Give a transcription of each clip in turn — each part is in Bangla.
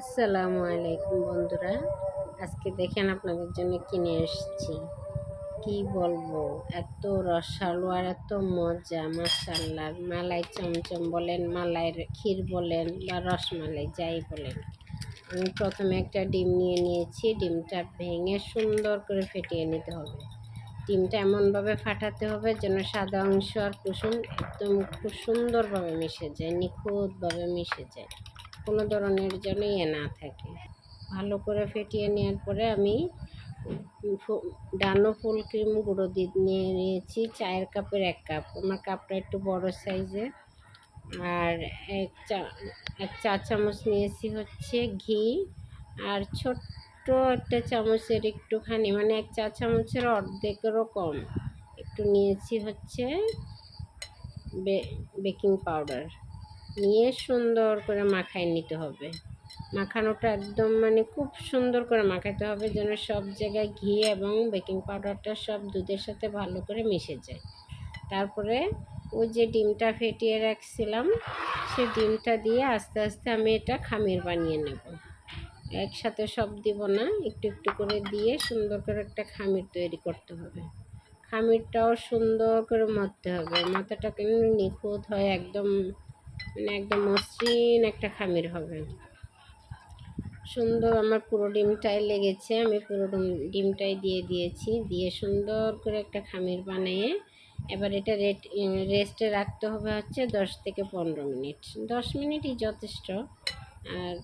আসসালামু আলাইকুম বন্ধুরা। আজকে দেখেন আপনাদের জন্য কিনে এসেছি। কি বলব? এত রসালো আর এত মজা মাসাল্লাহ মালাই চমচম বলেন মালাইয়ের ক্ষীর বলেন বা রসমালাই, যাই বলেন। আমি প্রথমে একটা ডিম নিয়ে নিয়েছি। ডিমটা ভেঙে সুন্দর করে ফেটিয়ে নিতে হবে। ডিমটা এমনভাবে ফাটাতে হবে যেন সাদা অংশ আর কুসুম একদম খুব সুন্দরভাবে মিশে যায়, নিখুঁতভাবে মিশে যায়। কোনো ধরনের যেন ইয়ে না থাকে। ভালো করে ফেটিয়ে নেওয়ার পরে আমি ডানো ফুল ক্রিম গুঁড়ো দিয়ে নিয়ে নিয়েছি, চায়ের কাপের এক কাপ। আমার কাপটা একটু বড় সাইজের। আর এক চা এক চা চামচ নিয়েছি হচ্ছে ঘি। আর ছোট্ট একটা চামচের একটুখানি মানে এক চা চামচের অর্ধেকেরও কম। একটু নিয়েছি হচ্ছে বেকিং পাউডার। নিয়ে সুন্দর করে মাখাই নিতে হবে। মাখানোটা একদম মানে খুব সুন্দর করে মাখাতে হবে যেন সব জায়গায় ঘি এবং বেকিং পাউডারটা সব দুধের সাথে ভালো করে মিশে যায়। তারপরে ওই যে ডিমটা ফেটিয়ে রাখছিলাম, সে ডিমটা দিয়ে আস্তে আস্তে আমি এটা খামির বানিয়ে নেব। একসাথে সব দিব না, একটু একটু করে দিয়ে সুন্দর করে একটা খামির তৈরি করতে হবে। খামিরটাও সুন্দর করে মরতে হবে, মাথাটা কিন্তু নিখুঁত হয় একদম মানে একদম মসৃণ একটা খামির হবে। সুন্দর আমার পুরো ডিমটাই লেগেছে, আমি পুরো ডিমটাই দিয়ে দিয়েছি। দিয়ে সুন্দর করে একটা খামির বানিয়ে এবার এটা রেট, রেস্টে রাখতে হবে হচ্ছে দশ থেকে পনেরো মিনিট। দশ মিনিটই যথেষ্ট, আর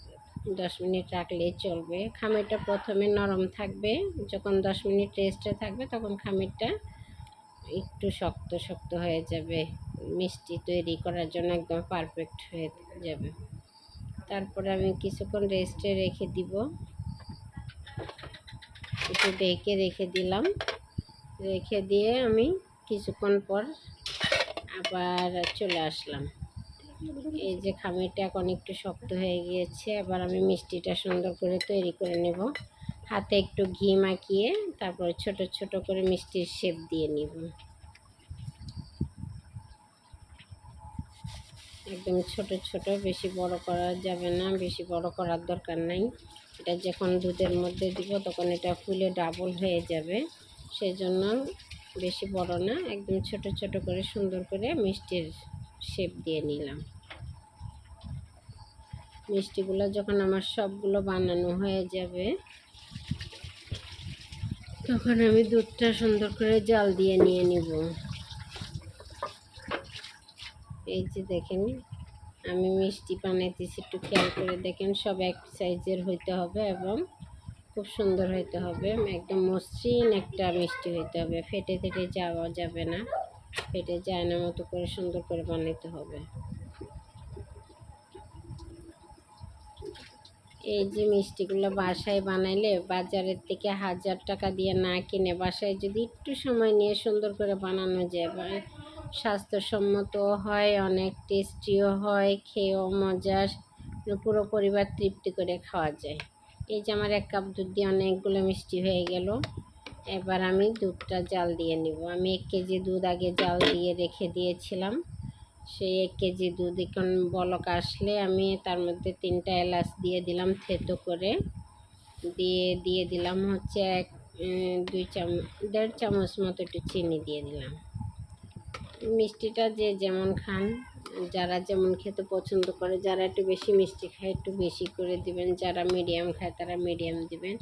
দশ মিনিট রাখলেই চলবে। খামিরটা প্রথমে নরম থাকবে, যখন দশ মিনিট রেস্টে থাকবে তখন খামিরটা একটু শক্ত শক্ত হয়ে যাবে। মিষ্টি তৈরি করার জন্য একদম পারফেক্ট হয়ে যাবে। তারপরে আমি কিছুক্ষণ রেস্টে রেখে দিব। একটু ডেকে রেখে দিলাম। রেখে দিয়ে আমি কিছুক্ষণ পর আবার চলে আসলাম। এই যে খামিরটা এখন একটু শক্ত হয়ে গিয়েছে, এবার আমি মিষ্টিটা সুন্দর করে তৈরি করে নেব। হাতে একটু ঘি মাখিয়ে তারপর ছোট ছোট করে মিষ্টির শেপ দিয়ে নিব। একদম ছোট ছোট, বেশি বড় করা যাবে না, বেশি বড় করার দরকার নাই। এটা যখন দুধের মধ্যে দিব, তখন এটা ফুলে ডাবল হয়ে যাবে। সেজন্য বেশি বড় না, একদম ছোট ছোট করে সুন্দর করে মিষ্টির শেপ দিয়ে নিলাম। মিষ্টিগুলো যখন আমার সবগুলো বানানো হয়ে যাবে, তখন আমি দুধটা সুন্দর করে জাল দিয়ে নিয়ে নিব। এই যে দেখেন, আমি মিষ্টি বানাইতেছি একটু খেয়াল করে দেখেন, সব এক সাইজের হইতে হবে এবং খুব সুন্দর হইতে হবে। একদম মসৃণ একটা মিষ্টি হইতে হবে। ফেটে ফেটে যাওয়া যাবে না। ফেটে যায় না মতো করে সুন্দর করে বানাইতে হবে। এই যে মিষ্টিগুলো বাসায় বানাইলে বাজারের থেকে হাজার টাকা দিয়ে না কিনে, বাসায় যদি একটু সময় নিয়ে সুন্দর করে বানানো যায় স্বাস্থ্যসম্মত হয়, অনেক টেস্টিও হয়, খেয়েও মজা, পুরো পরিবার তৃপ্তি করে খাওয়া যায়। এই যে আমার এক কাপ দুধ দিয়ে অনেকগুলো মিষ্টি হয়ে গেল। এবার আমি দুধটা জাল দিয়ে নিব। আমি এক কেজি দুধ আগে জাল দিয়ে রেখে দিয়েছিলাম। সেই এক কেজি দুধ এখন বলক আসলে আমি তার মধ্যে তিনটা এলাচ দিয়ে দিলাম থেতো করে। দিয়ে দিয়ে দিলাম হচ্ছে এক দুই চামচ, দেড় চামচ মতো একটু চিনি দিয়ে দিলাম। মিষ্টিটা যে যেমন খান, যারা যেমন খেতে পছন্দ করে, যারা একটু বেশি মিষ্টি খায়, একটু বেশি করে দিবেন। যারা মিডিয়াম খায়, তারা মিডিয়াম দিবেন।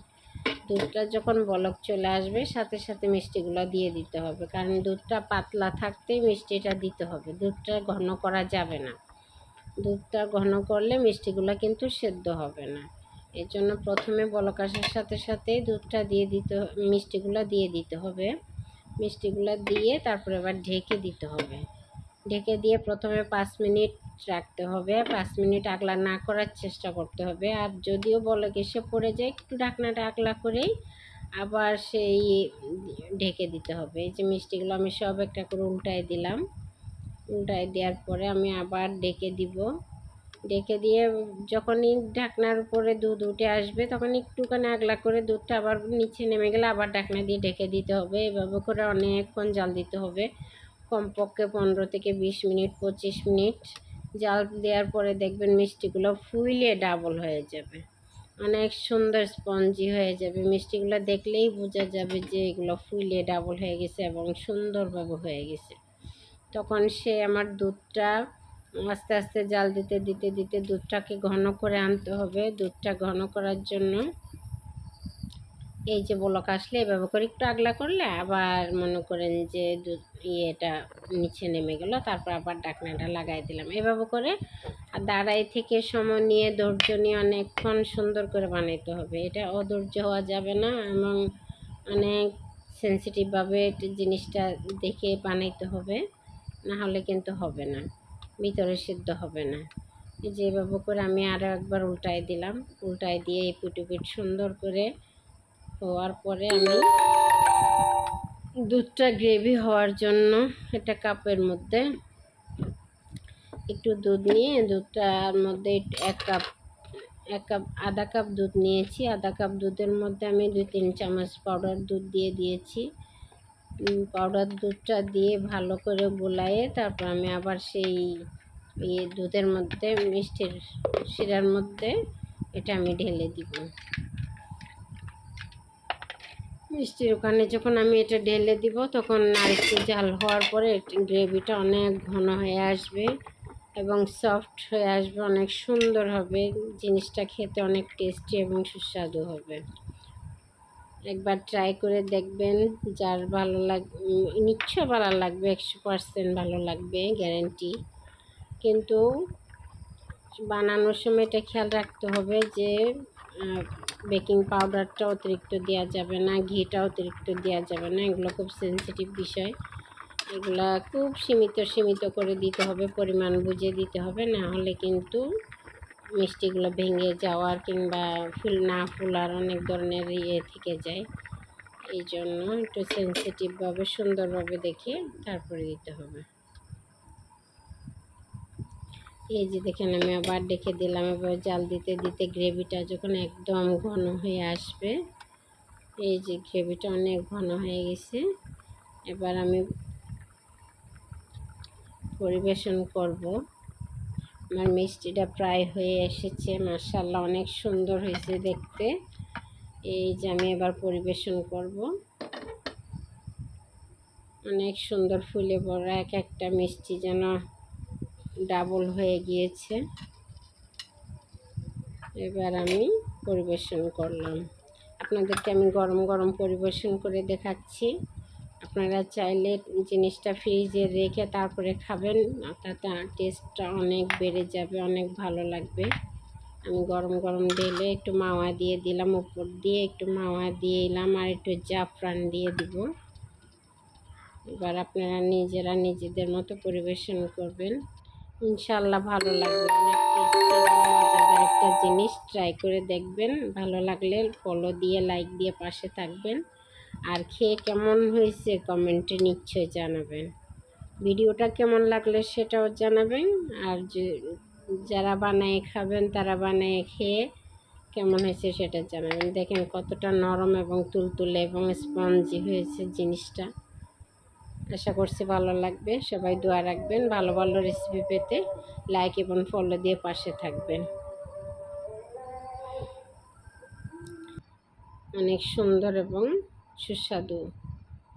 দুধটা যখন বলক চলে আসবে, সাথে সাথে মিষ্টিগুলো দিয়ে দিতে হবে। কারণ দুধটা পাতলা থাকতেই মিষ্টিটা দিতে হবে। দুধটা ঘন করা যাবে না। দুধটা ঘন করলে মিষ্টিগুলো কিন্তু সেদ্ধ হবে না। এর জন্য প্রথমে বলক আসার সাথে সাথেই দুধটা দিয়ে দিতে মিষ্টিগুলো দিয়ে দিতে হবে। মিষ্টিগুলো দিয়ে তারপরে আবার ঢেকে দিতে হবে। ঢেকে দিয়ে প্রথমে পাঁচ মিনিট রাখতে হবে। পাঁচ মিনিট আগলা না করার চেষ্টা করতে হবে। আর যদিও বলে এসে পড়ে যায়, একটু ঢাকনাটা আগলা করেই আবার সেই ঢেকে দিতে হবে। এই যে মিষ্টিগুলো আমি সব একটা করে উল্টায় দিলাম। উল্টায় দেওয়ার পরে আমি আবার ঢেকে দিব। ডেকে দিয়ে যখনই ঢাকনার উপরে দুধ উঠে আসবে, তখন একটুখানি আগলা করে দুধটা আবার নিচে নেমে গেলে আবার ঢাকনা দিয়ে ঢেকে দিতে হবে। এভাবে করে অনেকক্ষণ জাল দিতে হবে। কমপক্ষে পনেরো থেকে বিশ মিনিট, পঁচিশ মিনিট জাল দেওয়ার পরে দেখবেন মিষ্টিগুলো ফুইলে ডাবল হয়ে যাবে। অনেক সুন্দর স্পঞ্জি হয়ে যাবে। মিষ্টিগুলো দেখলেই বোঝা যাবে যে এগুলো ফুলে ডাবল হয়ে গেছে এবং সুন্দরভাবে হয়ে গেছে। তখন সে আমার দুধটা আস্তে আস্তে জাল দিতে দিতে দিতে দুধটাকে ঘন করে আনতে হবে। দুধটা ঘন করার জন্য এই যে বলক আসলে এভাবে করে একটু আগলা করলে আবার মনে করেন যে দুধ ইয়েটা নিচে নেমে গেল, তারপর আবার ডাকনাটা লাগাই দিলাম। এভাবে করে আর দাঁড়াই থেকে সময় নিয়ে ধৈর্য নিয়ে অনেকক্ষণ সুন্দর করে বানাইতে হবে। এটা অধৈর্য হওয়া যাবে না এবং অনেক সেন্সিটিভভাবে জিনিসটা দেখে বানাইতে হবে, না হলে কিন্তু হবে না। ভিতরে সিদ্ধ হবে না। এই যে এভাবে করে আমি আরও একবার উল্টাই দিলাম। উল্টাই দিয়ে এই পুটুপিট সুন্দর করে হওয়ার পরে আমি দুধটা গ্রেভি হওয়ার জন্য একটা কাপের মধ্যে একটু দুধ নিয়ে দুধটার মধ্যে এক কাপ এক কাপ, আধা কাপ দুধ নিয়েছি। আধা কাপ দুধের মধ্যে আমি দুই, তিন চামচ পাউডার দুধ দিয়ে দিয়েছি। পাউডার দুধটা দিয়ে ভালো করে গোলায়ে তারপর আমি আবার সেই ইয়ে দুধের মধ্যে মিষ্টির শিরার মধ্যে এটা আমি ঢেলে দিব। মিষ্টির ওখানে যখন আমি এটা ঢেলে দিব, তখন আরেকটু জাল হওয়ার পরে গ্রেভিটা অনেক ঘন হয়ে আসবে এবং সফট হয়ে আসবে, অনেক সুন্দর হবে, জিনিসটা খেতে অনেক টেস্টি এবং সুস্বাদু হবে। একবার ট্রাই করে দেখবেন, যার ভালো লাগ নিশ্চয় ভালো লাগবে, একশো পারসেন্ট ভালো লাগবে গ্যারেন্টি কিন্তু বানানোর সময় এটা খেয়াল রাখতে হবে যে বেকিং পাউডারটা অতিরিক্ত দেওয়া যাবে না, ঘিটা অতিরিক্ত দেওয়া যাবে না, এগুলো খুব সেন্সিটিভ বিষয়। এগুলা খুব সীমিত সীমিত করে দিতে হবে, পরিমাণ বুঝে দিতে হবে, না হলে কিন্তু মিষ্টিগুলো ভেঙে যাওয়ার কিংবা ফুল না ফুলার অনেক ধরনের ইয়ে থেকে যায়। এই জন্য একটু সেন্সিটিভভাবে সুন্দরভাবে দেখে তারপরে দিতে হবে। এই যে দেখেন, আমি আবার ডেকে দিলাম। এবার জাল দিতে দিতে গ্রেভিটা যখন একদম ঘন হয়ে আসবে, এই যে গ্রেভিটা অনেক ঘন হয়ে গেছে। এবার আমি পরিবেশন করব। আমার মিষ্টিটা প্রায় হয়ে এসেছে মার্শাল্লাহ অনেক সুন্দর হয়েছে দেখতে। এই যে আমি এবার পরিবেশন করব। অনেক সুন্দর ফুলে বড় এক একটা মিষ্টি যেন ডাবল হয়ে গিয়েছে। এবার আমি পরিবেশন করলাম। আপনাদেরকে আমি গরম গরম পরিবেশন করে দেখাচ্ছি। আপনারা চাইলে জিনিসটা ফ্রিজে রেখে তারপরে খাবেন। তাতে টেস্টটা অনেক বেড়ে যাবে, অনেক ভালো লাগবে। আমি গরম গরম ঢেলে একটু মাওয়া দিয়ে দিলাম, উপর দিয়ে একটু মাওয়া দিয়ে এলাম আর একটু জাফরান দিয়ে দিব। এবার আপনারা নিজেরা নিজেদের মতো পরিবেশন করবেন। ইনশাল্লাহ ভালো লাগবে মজাদার একটা জিনিস। ট্রাই করে দেখবেন, ভালো লাগলে ফলো দিয়ে লাইক দিয়ে পাশে থাকবেন। আর খেয়ে কেমন হয়েছে কমেন্টে নিশ্চয়ই জানাবেন। ভিডিওটা কেমন লাগলে সেটাও জানাবেন। আর যে, যারা বানায় খাবেন, তারা বানায় খেয়ে কেমন হয়েছে সেটা জানাবেন। দেখেন কতটা নরম এবং তুলতুলে এবং স্পঞ্জি হয়েছে জিনিসটা। আশা করছি ভালো লাগবে। সবাই দোয়া রাখবেন। ভালো ভালো রেসিপি পেতে লাইক এবং ফলো দিয়ে পাশে থাকবেন। অনেক সুন্দর এবং সুস্বাদু।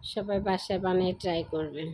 সবাই বাসায় বানিয়ে ট্রাই করবেন।